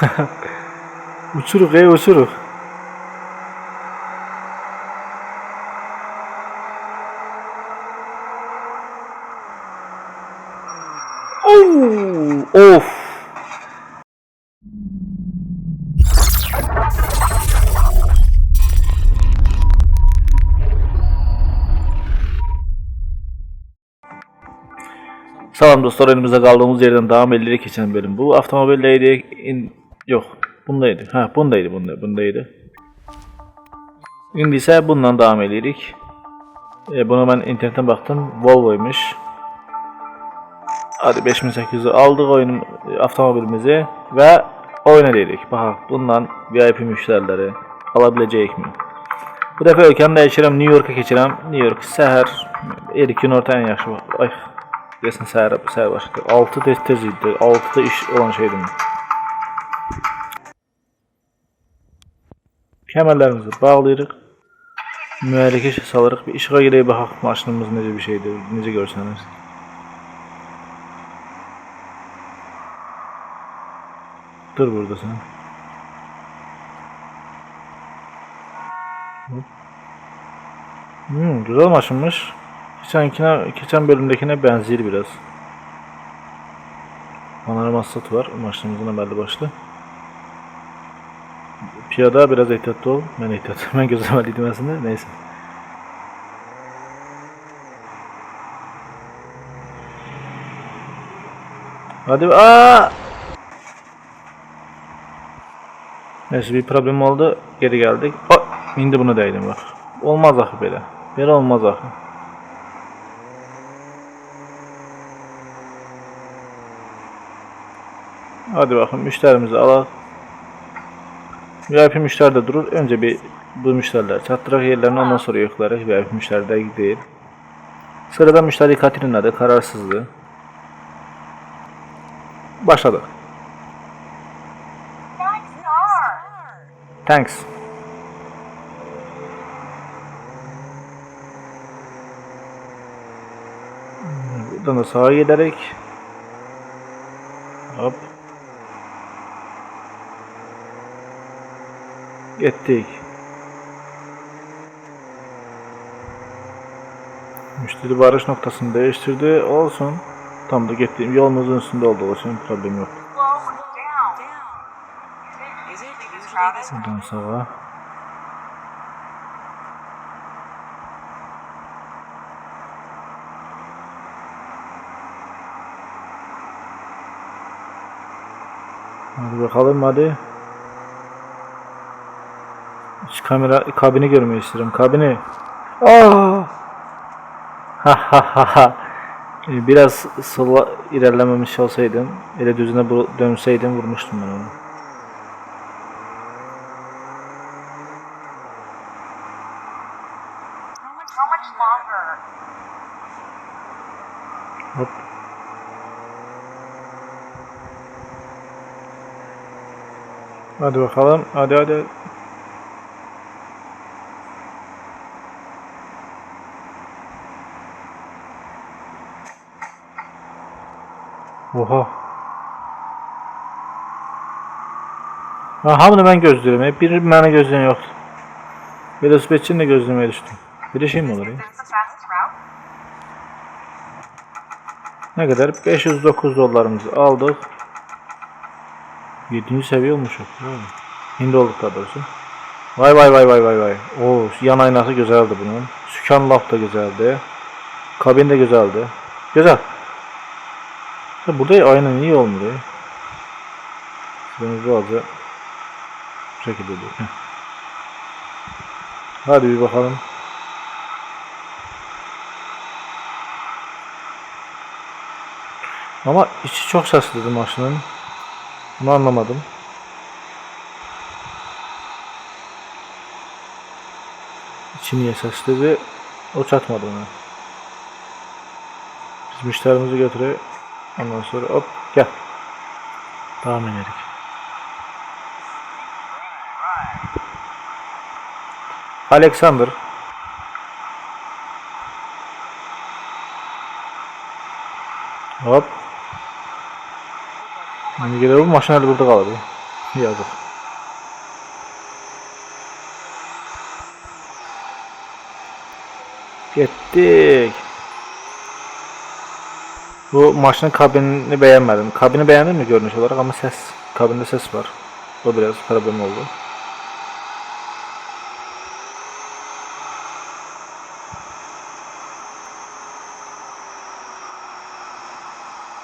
uçuruk ey uçuruk. Oo, of. Salam dostlar önümüzde kaldığımız yerden devam edilerek geçen bölüm. Bu avtomobildeydi. Yok. Bundaydı. Ha bundaydı bunda, bundaydı. Şimdi ise bundan devam edirik. E, bunu ben internetten baktım. Volvo'ymuş. Hadi 5800'ü aldık oyun avtomobilimizi ve oyuna dedik. Bak bundan VIP müşterileri alabilecek mi? Bu defa ölkəmdə dəyişirəm, New York'a keçirəm. New York səhər, Erikin orta ən yaxşı. Ay, Desin səhər, səhər başladı. 6 tez tez idi. 6'da iş olan şeydi. Kəmərlərimizi bağlayırıq. Mühərrikə salırıq. Bir işığa girək baxaq maşınımız necə bir şeydir. Necə görsəniz. Dur burada sen. Hmm, güzel maşınmış. Geçenkine, geçen bölümdekine benziyor biraz. Panorama hassatı var. Maşınımızın belli başlı. Piyada biraz ehtiyatlı ol. Ben ehtiyat. Ben gözlemeliydim aslında. Neyse. Hadi. Aa! Neyse bir problem oldu. Geri geldik. Oh, indi bunu değdim bak. Olmaz ahı böyle. Böyle olmaz ahı. Hadi bakın müşterimizi alalım. VIP müşteri de durur. Önce bir bu müşteriler çattırak yerlerini ondan sonra yokları. VIP müşteri de değil. Sırada müşteri Katrina'da kararsızlığı. Başladık. Thanks. Buradan da sağa giderek Hop. Gittik. Müşteri varış noktasını değiştirdi. Olsun. Tam da gittiğim yolumuzun üstünde oldu. Olsun problem yok. Buradan sağa. Hadi bakalım hadi. Kamera kabini görmeyi isterim. Kabini. Aa! Ha ha ha ha. Ee, Biraz sola ilerlememiş olsaydım, ele düzüne dönseydim vurmuştum ben onu. Hop. Hadi bakalım. Hadi hadi. Oha. Ha, hamını ben gözlüyorum. Hep bir mənə gözleyen yoktu. Velosipedçini de gözlemeye düştüm. Bir de şey mi olur ya? Ne kadar? 509 dolarımızı aldık. 7. seviye olmuşuz. Hindi olduk daha doğrusu. Vay vay vay vay vay vay. Oo, yan aynası güzeldi bunun. Sükan laf da güzeldi. Kabin de güzeldi. Güzel. Ya burada ayna niye olmuyor? Sırımız bazı bu şekilde diyor. Hadi bir bakalım. Ama içi çok sesliydi maşının. Bunu anlamadım. İçi niye sesliydi? O çatmadı ona. Biz müşterimizi götürüyor. Ondan sonra hop gel. Devam edelim. Alexander. Hop. Şimdi gelir bu maşın hali burada kalır. Yazık. Gittik. Bu maşının kabinini beğenmedim. Kabini beğendim mi görünüş olarak ama ses, kabinde ses var. O biraz problem oldu.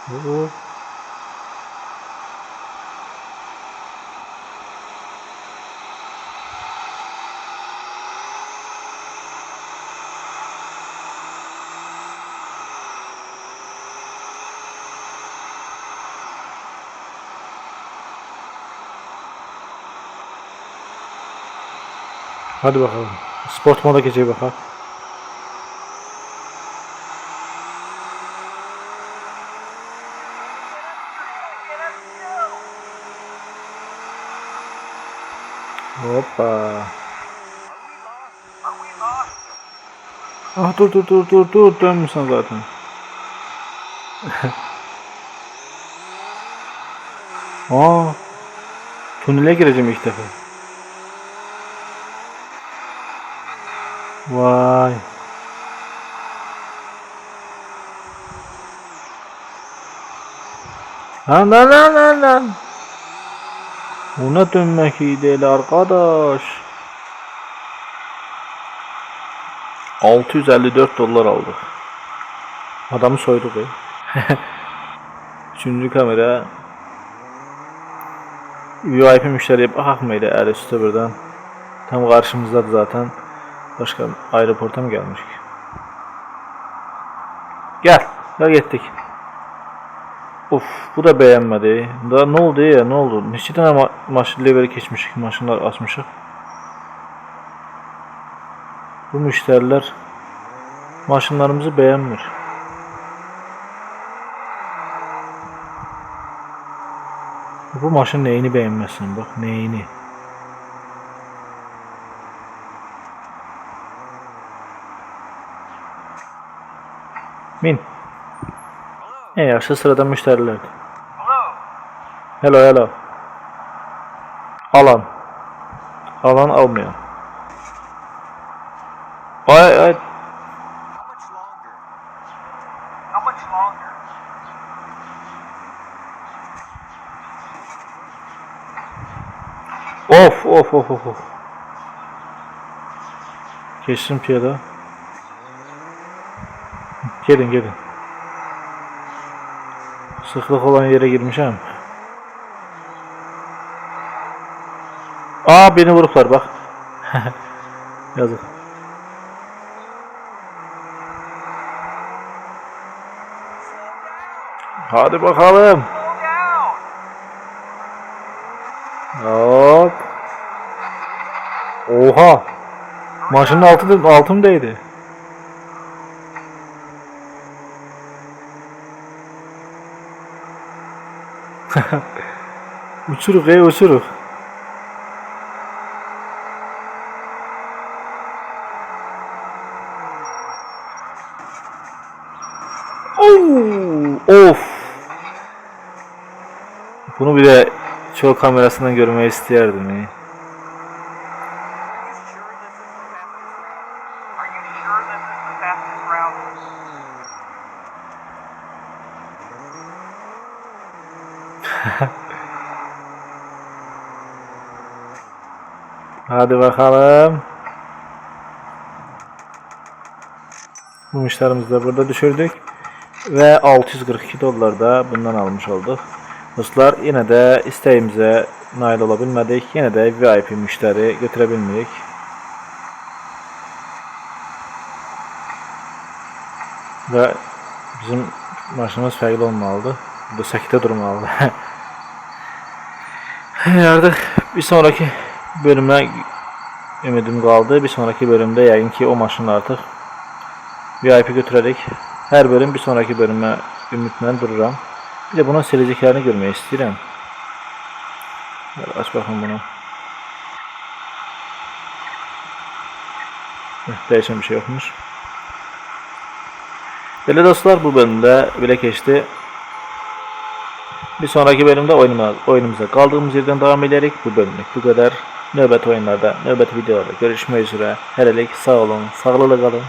Bu Hadi bakalım. Sport moda geçelim bakalım. Hoppa. Ah dur dur dur dur dur dönmüşsün zaten. Aa. Tünele gireceğim ilk defa. Vay. Lan lan lan lan lan. Buna dönmek iyi değil arkadaş. 654 dolar aldık. Adamı soyduk ya. Üçüncü kamera. VIP müşteriye bakmaydı er üstü birden. Tam karşımızdadı zaten. Başka aeroporta mı gelmiş ki? Gel. Gel gittik. Of bu da beğenmedi. Da ne oldu ya ne oldu? Neçə tane ma maşın leveri geçmiş, maşınlar açmışıq. Bu müşteriler maşınlarımızı beğenmir. Bu maşın neyini beğenmesin bak neyini. Min. En yaxşı sıradan müşterilerdir. Hello hello. Alan. Alan almayan. Ay ay. Of of of of. Geçtim piyada. Gelin gelin. Sıklık olan yere girmişim. Aa beni vuruplar bak. Yazık. Hadi bakalım. Hop. Oha. Maşının altı altımdaydı. uçuruk ey uçuruk. Of. Bunu bir de çoğu kamerasından görmeyi isterdim. ya. Hadi bakalım. Müşterimizi de burada düşürdük. Ve 642 dolar da bundan almış olduk. Dostlar yine de isteğimize nail olabilmedik. Yine de VIP müşteri götürebilmedik. Ve bizim maşınımız farklı olmalıdı. Bu sakite durmalıdı. Artık bir sonraki bölüme ümidim kaldı. Bir sonraki bölümde yəqin ki o maşını artıq VIP götürərək hər bölüm bir sonraki bölümə ümidlə dururam. Bir də bunun silicəklərini görmək istəyirəm. Aç baxın bunu. Dəyişən bir şey yoxmuş. Belə dostlar bu bölümdə belə keçdi. Bir sonraki bölümde oyunuma, oyunumuza kaldığımız yerden devam ederek bu bölümlük bu kadar. Növbəti oyunlarda, növbəti videolarda görüşmək üzrə. Hələlik sağ olun, sağlıqla qalın.